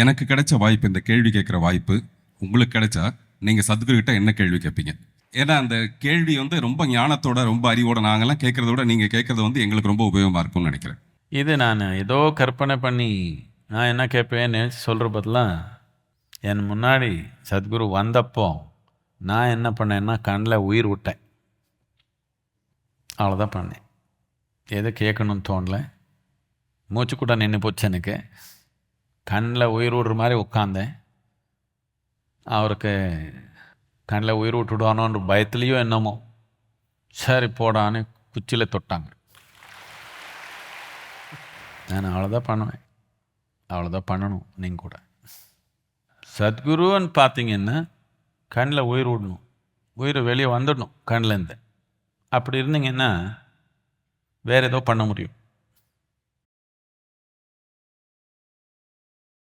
எனக்கு கிடைச்ச வாய்ப்பு இந்த கேள்வி கேட்குற வாய்ப்பு உங்களுக்கு கிடைச்சா நீங்கள் சத்குருக்கிட்ட என்ன கேள்வி கேட்பீங்க? ஏன்னா அந்த கேள்வி வந்து ரொம்ப ஞானத்தோட ரொம்ப அறிவோட நாங்கள்லாம் கேட்குறத விட நீங்கள் கேட்குறது வந்து எங்களுக்கு ரொம்ப உபயோகமாக இருக்கும்னு நினைக்கிறேன். இது நான் ஏதோ கற்பனை பண்ணி நான் என்ன கேட்பேன்னு சொல்கிற பதிலாக என் முன்னாடி சத்குரு வந்தப்போ நான் என்ன பண்ணேன்னா கண்ணில் உயிர் விட்டேன். அவ்வளோதான் பண்ணேன். எது கேட்கணும்னு தோணலை. மூச்சு கூட நின்று போச்சு எனக்கு. கண்ணில் உயிர் விடுற மாதிரி உட்காந்தேன். அவருக்கு கண்ணில் உயிர் விட்டுடுவானோன்ற பயத்துலேயோ என்னமோ. சரி போடான்னு குச்சியில் தொட்டாங்க. நான் அவ்வளோதான் பண்ணுவேன். அவ்வளோதான் பண்ணணும் நீங்கள் கூட. சத்குருன்னு பார்த்தீங்கன்னா கண்ணில் உயிர் விடணும். உயிரை வெளியே வந்துடணும் கண்ணிலேருந்து அப்படி இருந்தீங்கன்னா வேறு ஏதோ பண்ண முடியும்.